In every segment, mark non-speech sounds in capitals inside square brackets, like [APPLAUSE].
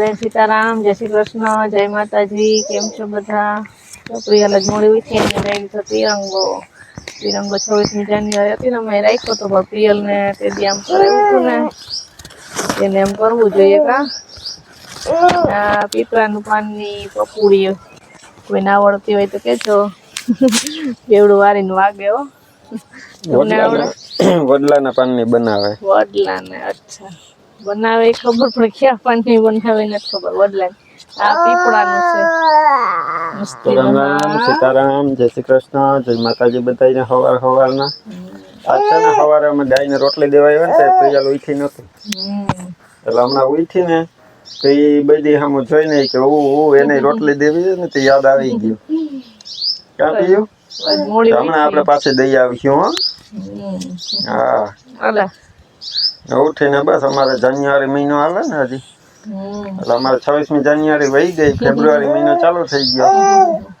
જય સીતારામ જય શ્રી કૃષ્ણ જય માતાજી કેમ છો બધા? તો પ્રિયલ જ મોડી ઉઠી અને લઈ લીધો તિરંગો. તિરંગો છવ્વીસમી જાન્યુઆરી હતી ને અમે રાખ્યો તો પણ પ્રિયલ ને તે દી આમ કરાવ્યું હતું ને તેને એમ કરવું જોઈએ કા? આ પીપળાનું પાનની પપુડી કોઈ ના આવડતી હોય તો કેજો. બેવડું વારીને વાગે હો. વડલાના પાનની બનાવે. વડલા ને અચ્છા. બનાવે ખબર પણ ક્યાં પાણી બનાવે ને ખબર વડલા આ પીપળાનું છે. રામ રામ સીતારામ જય શ્રી કૃષ્ણ જય માતાજી બધાને હવાર હવારના. આજ છે ને સવારે અમે ગાયને રોટલી દેવા આવ્યા ને તે ઉઠી નહોતી હમ એટલે હમણાં ઉઠી ને તો એ બધી સામું જોઈને કે હું એને રોટલી દેવી છે ને તે યાદ આવી ગયું. ક્યાં ગયું હમણાં આપણે પાસે દઈ આવીશું હો. હા. હા ઉઠીને બસ અમારે જાન્યુઆરી મહિનો આવે ને હજી. એટલે અમારે છવ્વીસમી જાન્યુઆરી વહી ગઈ ફેબ્રુઆરી મહિનો ચાલુ થઈ ગયો.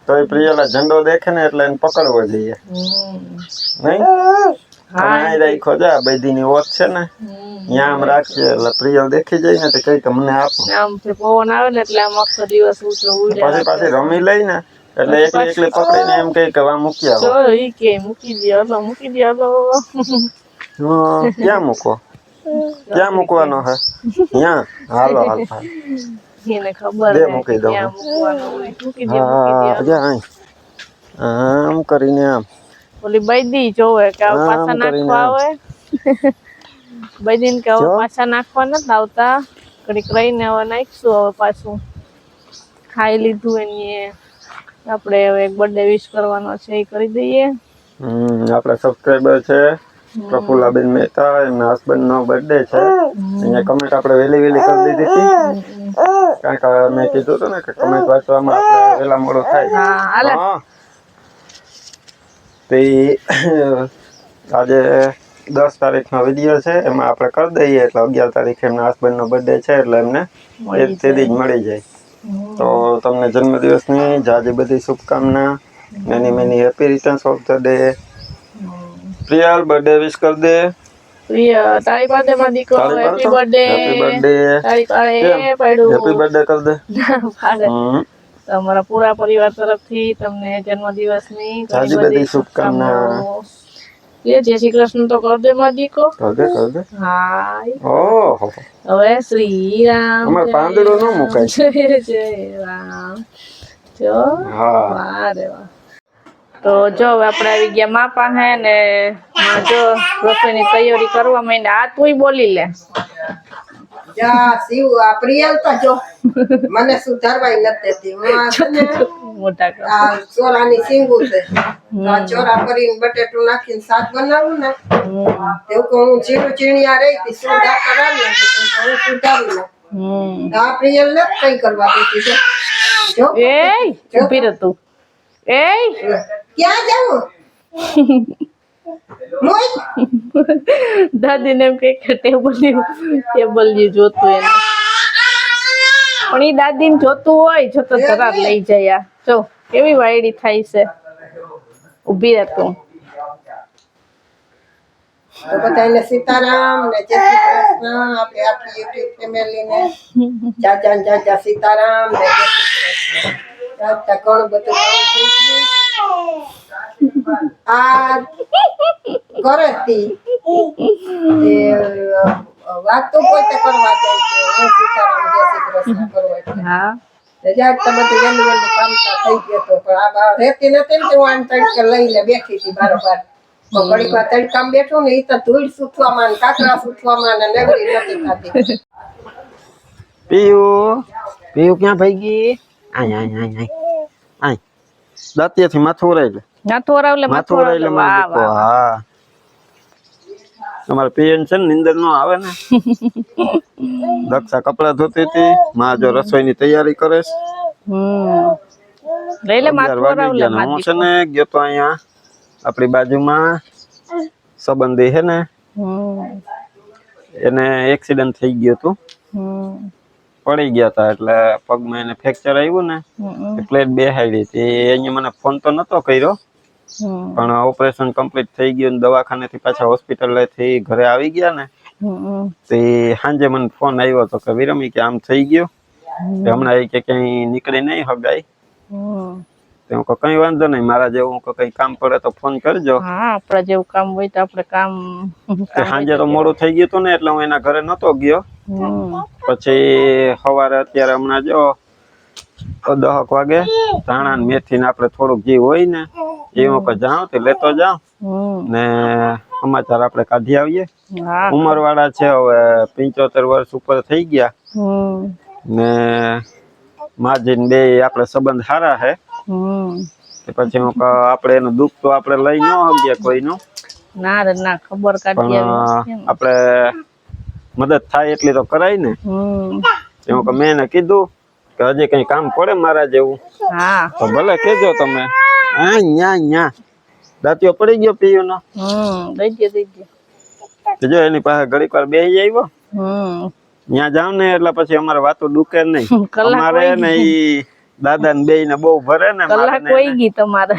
તો એ પ્રિયલા ઝંડો દેખે ને એટલે એને પકડવો જોઈએ. નહીં? કમાઈ રાખો જા બૈદીની ઓત છે ને. ત્યાં આમ રાખીએ એટલે પ્રિયલ દેખી જાય ને તો કઈ કે મને આપો પવન આવે ને એટલે આમ આખો દિવસ ઉડે. પાછી રમી લઈ ને એટલે એકલી એકલી પકડીને એમ કઈ કે વા મૂકી આવો. મૂકી દે મૂકી દે ક્યાં મૂકો ક્યાં મૂકવાનો હે ત્યાં હાલો હાલ એને ખબર દે મૂકી દઉં. હા આમ કરીને આમ ઓલી બૈદી જોવે કે પાછા નાખવા. આવે બૈદીન કે પાછા નાખવા નથી આવતા ઘડીક રહીને હવે નાખશું હવે પાછું ખાઈ લીધું એની આપણે હવે એક બર્થડે વિશ કરવાનો છે એ કરી દઈએ આપણા સબસ્ક્રાઈબર છે પ્રફુલ્લાબેન મહેતા એમના હસબન્ડ નો બર્થડે છે. અહીંયા કમેન્ટ આપણે વહેલી વહેલી કરી દીધી હતી. કારણ કે મેં કીધું હતું ને કે કમેન્ટ વાંચવામાં આપણે વહેલા મોડો થાય. હા તે આજે દસ તારીખનો વીડિયો છે એમાં આપણે કરી દઈએ એટલે અગિયાર તારીખે એમના હસબન્ડનો બર્થડે છે એટલે એમને એ તેથી જ મળી જાય. તો તમને જન્મદિવસની જાજી બધી શુભકામના. Many many happy returns of the day Priyal birthday wish કરી દે. પ્રિય તારી પાસે માં દીકરો તાળી હેપી પાડતો? બર્થડે હેપી બર્થડે તારી પાસે કેમ? પડ્યું. હેપી બર્થડે કરી દે. પાડે. હમ. તમારા પૂરા પરિવાર તરફથી તમને જન્મદિવસની ઘણી જાજી બધી શુભકામનાઓ. એ જય શ્રી કૃષ્ણ તો કર દે માં દીકો કરી દે કરી દે. હાય. ઓહો. હવે શ્રી રામ અમારે જય પાંદડું ન મુકાય. જય જય રામ. જો. હા. વાહ રે વાહ. તો જો હવે આપણે આવી ગયા મા પાસે ને જો રસોઈની તૈયારી કરવા માંડે આ તુંય બોલી લે. મને સુધારવાય નથી સિંગું છે [LAUGHS] ચોરા કરીને બટેટું નાખીને શાક બનાવું ને એવું કે હું જીરું ચીણિયા રહી હતી સુધા કરાવી હું સુધારી તો આ પ્રિયલ ને કઈ કરવા દેતી છે. જો. એય ઊભી એય. ક્યાં દાદી ને એમ કે ટેબલ ટેબલ જે જોતું એને પણ એ દાદી ને જોતું હોય જો તો જરા લઈ જાય. જો કેવી વાયડી થાય છે. ઊભી રહે તું. બધાને સીતારામ ને જય શ્રી કૃષ્ણ. આપણે આપણી યુટ્યુબ ફેમિલી ને જાજા જાજા સીતારામ ને જય શ્રી કૃષ્ણ. જાજા ઘણું બધું કામ થઈ ગયું આ કરે તી એ વાત તો પોતે કરવા જાય છે હું સીતારામ જય શ્રી કૃષ્ણ કરવા એટલે હા રજા તો બધું વહેલું વહેલું કામ તો થઈ ગયો તો પણ આ બા રહેતી નથી ને તો હું આને તડકે લઈને બેઠી હતી બારોબાર તો ઘડીક વાર તડકામાં બેઠું ને એ તો ધૂળ સૂથવામાં ને કાકરા સૂથવામાં ને નગરી નથી થતી પીયુ પીયુ ક્યાં ભાઈ ગઈ આય આય આય આય. આય. દાંતિયાથી માથું ઉરાઈ લે. માથું ઓરાવલે માથું માથું ઉરાઈ લે હા. તમારે પીએન છે ને નિંદર નો આવે ને. [LAUGHS] દક્ષા કપડા ધોતી હતી. માં જો રસોઈની તૈયારી કરે છે. હમ. લઈ લે માથું હું છે ને ગયો તો અહીંયા આપણી બાજુમાં સંબંધી છે ને. એને એક્સિડન્ટ થઈ ગયું હતું. હમ. પડી ગયા હતા એટલે પગમાં એને ફ્રેક્ચર આવ્યું ને એટલે બેહાડી હતી. અહીંયા મને ફોન તો નતો કર્યો પણ ઓપરેશન કમ્પ્લીટ થઈ ગયું ને દવાખાનેથી પાછા હોસ્પિટલથી ઘરે આવી ગયા ને તે સાંજે મને ફોન આવ્યો હતો કે વિરમી કે આમ થઈ ગયું? હમણાં એ કે કઈ નીકળી નહીં હગાઈ. હું કહું, કઈ વાંધો નહીં મારા જેવું હું કઈ કામ પડે તો ફોન કરજો. હા આપણા જેવું કામ હોય તો આપણે કામ સાંજે તો મોડું થઈ ગયું હતું ને એટલે હું એના ઘરે નતો ગયો. પછી સવારે અત્યારે હમણાં જો દહક વાગે ધાણા ને મેથી ને આપડે થોડુંક જે હોય ને એ હું કહું, જાઉં તે લેતો જાઉં. ને સમાચાર આપણે કાઢી આવીએ ઉમર વાળા છે હવે પંચોતેર વર્ષ ઉપર થઈ ગયા. ને માજીન બે આપણે સંબંધ સારા છે. પછી હું આપડે આપણે એનું દુઃખ તો આપણે લઈ ન શકીએ કોઈનું ના ના ખબર કાઢી. આપણે મદદ થાય એટલી તો કરાય ને. એવું કે મેં એને કીધું કે હજી કઈ કામ પડે મારા જેવું. તો ભલે કેજો તમે. હા ન્યા ન્યા. દાંતિયો પડી ગયો દે તો જો એની પાસે ઘડીક વાર બેસી આવ્યો. ત્યાં જાવ ને એટલે પછી અમારે વાતો ડૂકે નહીં. અમારે ને. ઈ દાદા ને બે ને બહુ ભરે ને કલાક કોઈ ગઈ તમારે.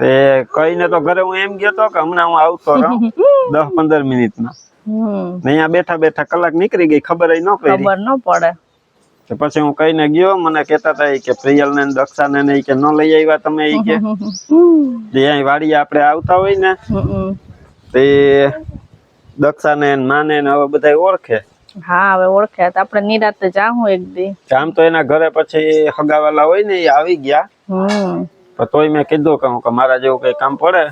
તે કહીને તો ઘરે હું એમ ગયો તો કે હમણાં હું આવતો રહું દસ પંદર મિનિટમાં અહીંયા બેઠા બેઠા કલાક નીકળી ગઈ ખબર ન પડી. ખબર ન પડે. તો પછી હું કહીને ગયો મને કેતા હતા કે પ્રિયલ ને દક્ષા ને નહીં કે ન લઈ આવ્યા તમે એ કે. અહીં વાડીએ આપણે આવતા હોય ને તે દક્ષા ને માને ને હવે બધા ઓળખે. હા હવે ઓળખ્યા તો આપણે નિરાતે જાહું એક દી. જામ આમ તો એના ઘરે પછી હગાવાલા હોય ને એ આવી ગયા. હમ. પણ તોય મેં કીધું કે હું કે મારા જેવું કઈ કામ પડે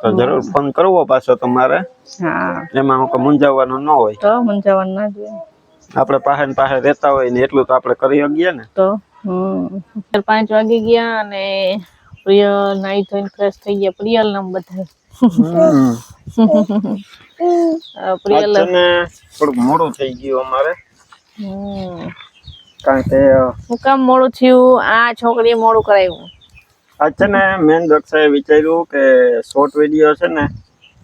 તો જરૂર ફોન કરવો પાછો તમારે. હા. એમાં હું કે મૂંઝાવવાનું ન હોય. તો મૂંઝાવવાનું ના જોઈએ. આપણે પાસે ને પાસે રહેતા હોય ને એટલું તો આપણે કરી શકીએ ને. તો હમ. ચાર પાંચ વાગી ગયા અને પ્રિયલ નાઈ ધોઈને ફ્રેશ થઈ ગયા. પ્રિયલ નામ બધા ને થોડુંક મોડું થઈ ગયું અમારે. કારણ કે હું કામ મોડું થયું? આ છોકરી મોડું કરાવ્યું. આજ છે ને મેન દક્ષાએ વિચાર્યું કે શોર્ટ વીડિયો છે ને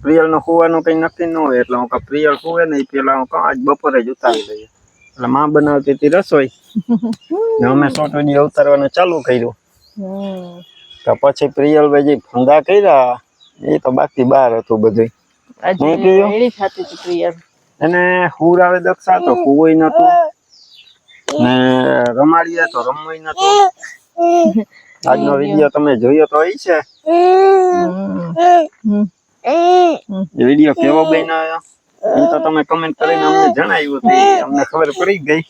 પ્રિયલનું હોવાનું કઈ નક્કી ન હોય. એટલે હું પ્રિયલ હોવે ને પેલા હું આજ બપોરે જ ઉતારી દઈએ એટલે માં બનાવતી હતી રસોઈ. ને અમે શોર્ટ વીડિયો ઉતારવાનું ચાલુ કર્યું. તો પછી પ્રિયલ ભાઈ જે ફંદા કર્યા એ તો બાકી બહાર હતું બધું એને હુર આવે દક્ષા તો હુવય નતું ને રમાડીએ તો રમવાય નતું આજનો વીડિયો તમે જોયો તો ઈ છે. એ વીડિયો કેવો બન્યો? એ તો તમે કમેન્ટ કરીને અમને જણાવ્યું અમને ખબર પડી ગઈ.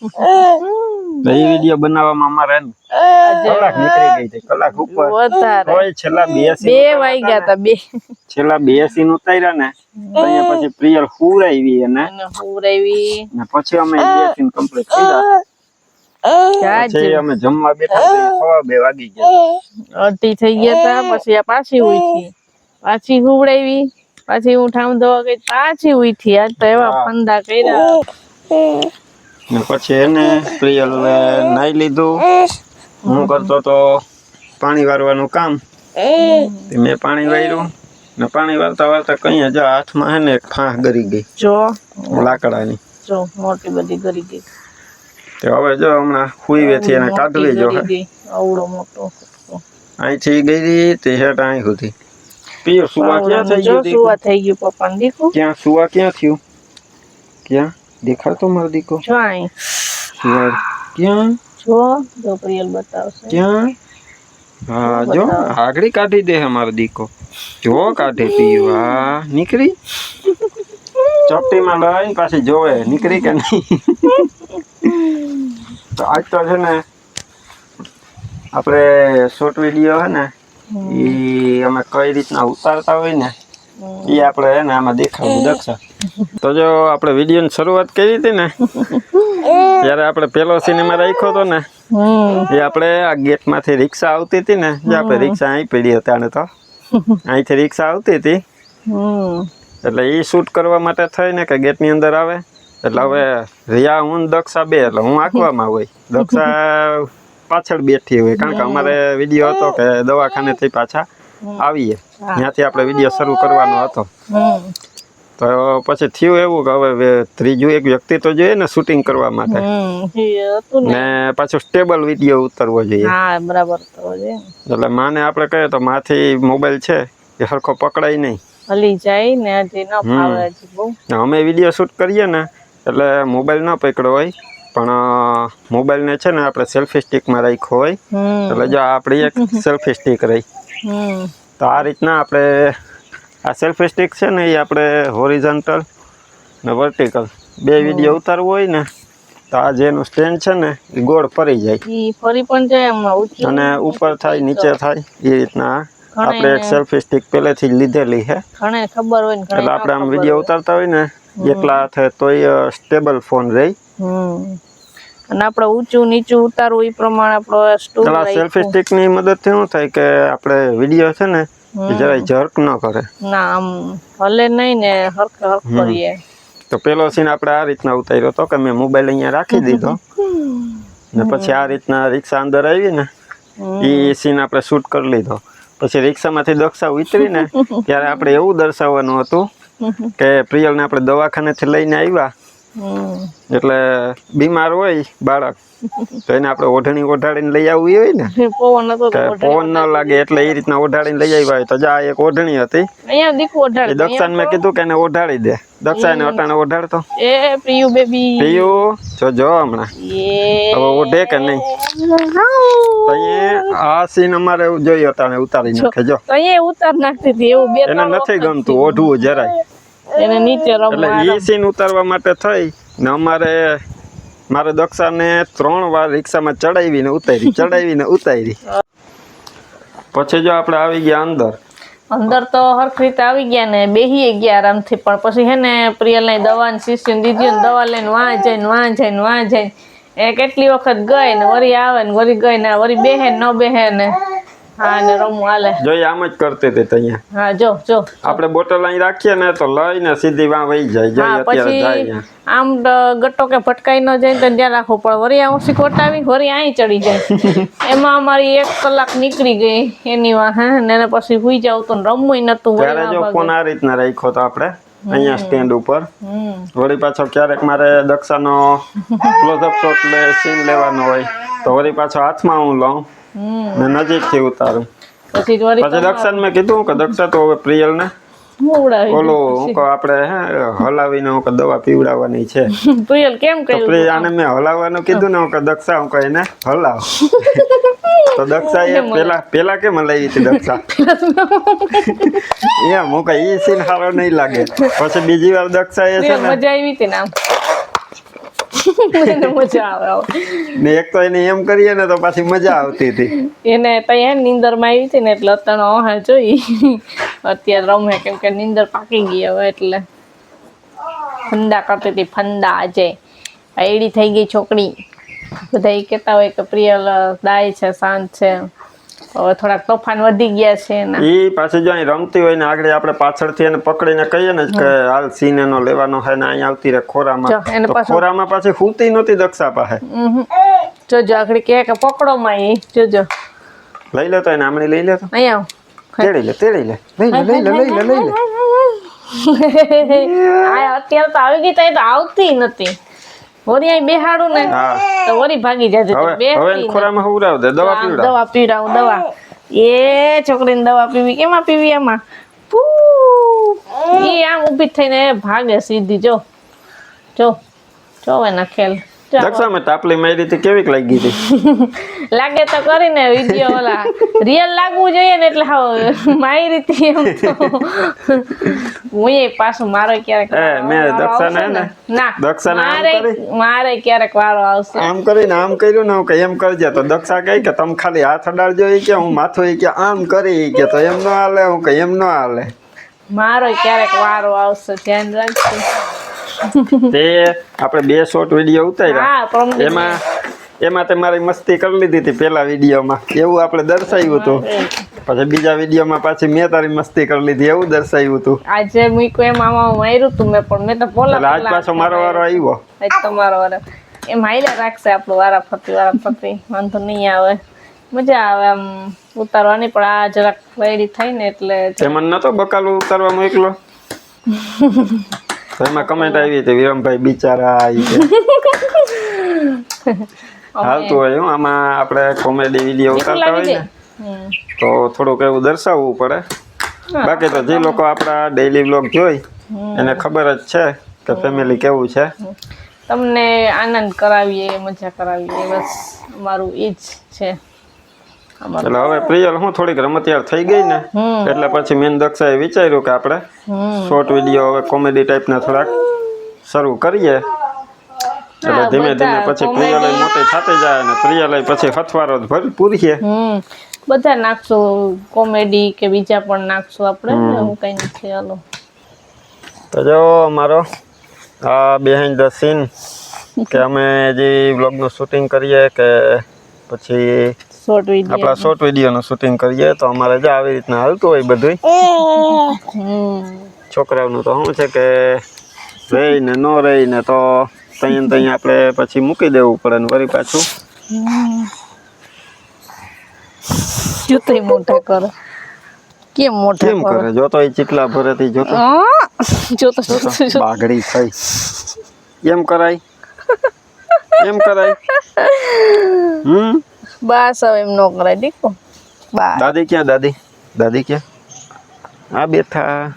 તો એ વીડિયો બનાવવામાં અમારે કલાક નીકળી ગઈ હતી કલાક ઉપર. વધારે. છેલ્લા બે બે સીન વાગ્યા હતા બે. છેલ્લા બે નું ઉતાર્યા ને અહીંયા પછી પ્રિયલ હુર આવી એને. અને હુવરાવી ને પછી અમે એ બે સીન કમ્પ્લીટ કર્યા. પછી અમે જમવા બેઠા સવા બે વાગી ગયા અઢી થઈ ગયા તા પછી આ પાછી ઉઠી. પાછી હુવડાવી પાછી હું ઠામ ધોવા ગઈ પાછી ઉઠી. આજ તો એવા. ફંદા કર્યા. ને પછી એને પ્રિયલ નાઈ લીધું. હું કરતો તો પાણી વારવાનું કામ. મેં પાણી વાર્યું ને પાણી વારતા વારતા કઈ જ હાથમાં હે ને ફાંસ ગરી ગઈ. જો. લાકડાની. જો મોટી બધી ગરી ગઈ. તો હવે જો હમણાં હુઈવેથી એને કાઢવી જો આવડો મોટો. અહીંથી ગઈ તે હેઠ અહીં સુધી. પીઓ સુવા ક્યાં થઈ ગયું સુવા થઈ ગયું પપ્પા ક્યાં સુવા ક્યાં થયું? ક્યાં? દેખાડતો મારો દીકો જો અહીં સુવા ક્યાં જો જો પ્રિયલ બતાવશે ક્યાં હા જો આગળી કાઢી દે હે મારો દીકો જો કાઢે પીયું હા નીકળી ચોપટીમાં લઈ પાછી જોવે નીકળી કે નહીં તો આજ તો છે ને આપણે શોર્ટ વીડિયો હે ને ઈ અમે કઈ રીતના ઉતારતા હોય ને એ આપણે હે ને આમાં દેખાવું દક્ષા તો જો આપણે વિડીયોની શરૂઆત કરી હતી ને ત્યારે આપણે પેલો સિનેમા રાખ્યો હતો ને એ આપણે આ ગેટમાંથી રિક્ષા આવતી હતી ને જે આપણે રિક્ષા અહીં પડી હતી તો. અહીંથી રિક્ષા આવતી હતી. એટલે એ શૂટ કરવા માટે થઈને કે ગેટની અંદર આવે. એટલે હવે રિયા હું દક્ષા બે એટલે હું આંકવામાં હોય. દક્ષા પાછળ બેઠી હોય કારણ કે અમારે વીડિયો હતો કે દવાખાનેથી પાછા. આવીએ. ત્યાંથી આપણે વીડિયો શરૂ કરવાનો હતો. તો પછી થયું એવું કે હવે ત્રીજું એક વ્યક્તિ તો જોઈએ ને શૂટિંગ કરવા માટે. ને. ને પાછું સ્ટેબલ વીડિયો ઉતરવો જોઈએ. હા બરાબર એટલે માને આપણે કહીએ તો માથી મોબાઈલ છે એ સરખો પકડાય નહીં. હલી જાય ને હજી ન ફાવે બહુ. અમે વીડિયો શૂટ કરીએ ને એટલે મોબાઈલ ન પકડ્યો હોય પણ મોબાઈલને છે ને આપણે સેલ્ફી સ્ટિકમાં રાખ્યો હોય. એટલે જો આપણી એક [LAUGHS] સેલ્ફી સ્ટિક રહી. તો આ રીતના આપણે આ સેલ્ફ સ્ટિક છે ને એ આપણે હોરિઝન્ટલ ને વર્ટિકલ બે વીડિયો ઉતારવું હોય ને તો આ જેનું સ્ટેન્ડ છે ને એ ગોળ ફરી જાય. ફરી પણ જાય અને ઉપર થાય નીચે થાય એ રીતના આપણે એક સેલ્ફી સ્ટિક પહેલેથી જ લીધેલી છે. ખબર હોય ને એટલે આપણે આમ વીડિયો ઉતારતા હોય ને એકલા હાથે તોય સ્ટેબલ ફોન રહી. અને આપણે ઊંચું નીચું ઉતારવું એ પ્રમાણે આપણો સ્ટોર સેલ્ફી સ્ટિકની મદદ મદદથી શું થાય કે આપણે વીડિયો છે ને જરાય જર્ક ન કરે. ના આમ હલે નહીં ને હરખ હરખ કરીએ. તો પેલો સીન આપણે આ રીતના ઉતાર્યો હતો કે મેં મોબાઈલ અહીંયા રાખી દીધો. ને પછી આ રીતના રિક્ષા અંદર આવી ને એ સીન આપણે શૂટ કરી લીધો. પછી રિક્ષામાંથી દક્ષા ઉતરીને ત્યારે આપણે એવું દર્શાવવાનું હતું કે પ્રિયલને આપણે દવાખાનેથી લઈને આવ્યા. એટલે બીમાર હોય બાળક તો એને આપણે ઓઢણી ઓઢાડીને લઈ આવવી હોય ને? પવન પવન ન લાગે એટલે એ રીતના ઓઢાડીને લઈ આવ્યા હોય. તો જા એક ઓઢણી હતી. દક્ષાને મેં કીધું કે એને ઓઢાડી દે. દક્ષા એને અટાણે ઓઢાડતો એ પ્રિયુ બેબી. પ્રિયુ જો જો હમણાં. હવે ઓઢે કે નહીં? તો આ સીન અમારે જોઈએ અટાણે ઉતારી નાખે જો. અહીંયા ઉતાર નાખતી હતી એવું બે એને નથી ગમતું ઓઢવું જરાય. એને નીચે રમવા સીન ઉતારવા માટે થઈ ને અમારે મારે દક્ષાને ત્રણ વાર રિક્ષામાં ચડાવીને ઉતારી [LAUGHS] ચડાવીને ઉતારી. પછી જો આપણે આવી ગયા અંદર. અંદર તો હરખ રીતે આવી ગયા ને બેહીએ ગયા આરામથી પણ પછી હે ને પ્રિયલની દવા ને શિષ્ય દીધી ને દવા લઈને વાં જઈને વાં જઈને વાં જઈને. એ કેટલી વખત ગઈ ને વરી આવે ને વરી ગઈ ને વરી બેહે ન બેહે ને. હા ને રમવું હાલે. જો આમ જ કરતી હતી અહીંયા. હા જો જો. આપણે બોટલ અહીં રાખીએ ને તો લઈને સીધી વાં વહી જાય. જઈ અત્યારે જાય આમ ગટ્ટો કે ભટકાઈ ન જાય તો ધ્યાન રાખવું પડે. વરી આ ઓછી ખોટાવી વરી અહીં ચડી જાય. [LAUGHS] એમાં અમારી એક કલાક નીકળી ગઈ એની વાર હે ને એને પછી હુઈ જાવ તો રમવું નતું. ત્યારે જો. ફોન આ રીતના રાખ્યો તો આપણે અહીંયા સ્ટેન્ડ ઉપર. હમ. વળી પાછો ક્યારેક મારે દક્ષાનો ક્લોઝઅપ શોટ લે સીન લેવાનો હોય તો વળી પાછો હાથમાં હું લઉં. હમ ને નજીકથી ઉતારું. પછી દક્ષાને મેં કીધું કે દક્ષા તો હવે પ્રિયલને ઓલું હું આપણે હે હલાવીને હું દવા પીવડાવવાની છે. પ્રિયલ કેમ પ્રિય આને મેં હલાવવાનું કીધું ને હું દક્ષા હું કહું એને હલાવ. તો દક્ષા એ પેલા પેલા કેમ હતી દક્ષા? [LAUGHS] એમ હું કહું ઈ સીન સારો નહીં લાગે. [LAUGHS] પછી બીજી વાર દક્ષા એ છે ને મજા આવી હતી ને [LAUGHS] એને મજા આવે. ને એક તો એને એમ કરીએ ને તો પાછી મજા આવતી હતી. એને ત્યાં નીંદરમાં આવી હતી ને એટલે અત્યારે ઓહા જોઈ. અત્યારે રમે કેમ કે નીંદર પાકી ગઈ હવે એટલે. ફંદા કરતી હતી ફંદા આજે. એડી થઈ ગઈ છોકરી. બધા એ કહેતા હોય કે પ્રિયલ દાય છે શાંત છે. હવે થોડાક તોફાન વધી ગયા છે એ પાછી જો અહીં રમતી હોય ને આગળ આપણે પાછળથી એને પકડીને કહીએ ને કે હાલ સીન એનો લેવાનો છે ને અહીંયા આવતી રહે ખોરામાં. એને ખોરામાં પાછી ખૂતી નહોતી દક્ષા પાસે. જોજો આગળ કે કે પકડો માં એ જોજો. લઈ લેતો એને આમણી લઈ લેતો આવ. તેડી લે તેડી લે. લઈ લે લઈ લે લઈ લે લઈ લે. [LAUGHS] આ અત્યારે તો આવી ગઈ તો આવતી નથી. વળી આઈ બેહાડું ને તો વળી ભાગી જાય બે હવે ખોરામાં હુવડાવ દે દવા પીવડાવ? દવા પીવડાવ દવા. એ છોકરીને દવા પીવી કેમાં પીવી એમાં. ઈ આમ ઊભી થઈને ભાગે સીધી જો. જો જો એના ખેલ જો. દક્ષા મેં તાપલી મારી હતી કેવીક લાગી હતી? [LAUGHS] લાગે તો કરીને વીડિયો ઓલા રિયલ લાગવું જોઈએ ને એટલે હાવ મારી રીતે એમ તો. [LAUGHS] હું એ પાછું મારો ક્યારેક એ, મેં દક્ષાને ને, ના? દક્ષાને મારે મારે ક્યારેક વારો આવશે. આમ કરીને આમ કર્યું ને હું કે એમ કરજે. તો દક્ષા કહી કે તમે ખાલી હાથ અડાડજો એ કે હું માથું એ કે આમ કરી કે. તો એમ ન હાલે હું કે એમ ન હાલે. મારો ક્યારેક વારો આવશે ધ્યાન રાખજો. તે આપણે બે શોર્ટ વીડિયો ઉતાર્યા. એમાં એમાં તે મારી મસ્તી કરી લીધી હતી પેલા વિડીયોમાં. એવું આપણે દર્શાવ્યું હતું. પછી બીજા વિડીયોમાં પાછી મેં તારી મસ્તી કરી લીધી એવું દર્શાવ્યું હતું. આજે મૂક્યું એમ આમાં માર્યું તું મેં પણ મેં તો બોલા આજ પાછો મારો વારો આવ્યો. આજ તમારો વારો. એમ હાઈલા રાખશે આપણું વારા ફરતી વારા ફરતી. વાંધો નહીં આવે. મજા આવે આમ ઉતારવાની પણ આ જરાક વૈરી થઈ ને એટલે મને નતો બકાલું ઉતારવા મોકલો [LAUGHS] તો એમાં કમેન્ટ આવી હતી વિરમભાઈ બિચારા [LAUGHS] હાલતું હોય હું આમાં આપણે કોમેડી વીડિયો ઉતારતા હોય ને તો થોડુંક એવું દર્શાવવું પડે. બાકી તો જે લોકો આપણા ડેઈલી વ્લોગ જોઈ એને ખબર જ છે કે ફેમિલી કેવું છે. તમને આનંદ કરાવીએ મજા કરાવીએ બસ અમારું એ જ છે. એટલે હવે પ્રિયલ હું થોડીક રમતિયાર થઈ ગઈ ને એટલે પછી મેન દક્ષાએ વિચાર્યું કે આપણે શોર્ટ વીડિયો હવે કોમેડી ટાઈપના થોડાક શરૂ કરીએ. એટલે ધીમે ધીમે પછી પ્રિયલય મોટી થતી જાય અને પ્રિયલય પછી હથવારો જ ભરી પૂરીએ. બધા નાખશું કોમેડી કે બીજા પણ નાખશું આપણે એવું કઈ નથી હાલો. તો જો અમારો આ બિહાઇન્ડ ધ સીન કે અમે જે વ્લોગનું શૂટિંગ કરીએ કે પછી શોર્ટ વિડિયો આપણા શોર્ટ વિડીયોનું શૂટિંગ કરીએ તો અમારે જે આવી રીતના હાલતું હોય બધું છોકરાઓનું તો શું છે કે રહીને ન રહીને તો ત્યાં ત્યાં આપણે પછી મૂકી દેવું પડે ને વળી પાછું. જૂતરી મોટા કરો. કેમ મોટા કેમ કરો? જોતો એ ચીટલા ભરેથી જોતો જોતો જોતો. બાગડી થઈ. એમ કરાય? એમ કરાય? હમ? બસ હવે એમ નો કરાય. બસ. દાદી ક્યાં દાદી? દાદી ક્યાં? આ બેઠા.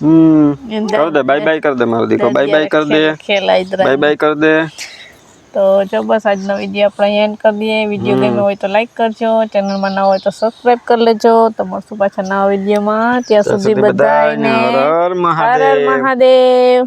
હમ. કર દે બાય બાય કર દે મારો દીકરો. બાય બાય કર દે. બાય બાય કર દે. તો જો બસ આજનો વીડિયો આપણે એન્ડ કરી દઈએ. વીડિયો ગમ્યો હોય તો લાઈક કરજો. ચેનલમાં ના હોય તો સબસ્ક્રાઇબ કરી લેજો. તો મળશું પાછા નવા વિડીયોમાં. ત્યાં સુધી બધાને હર મહાદેવ.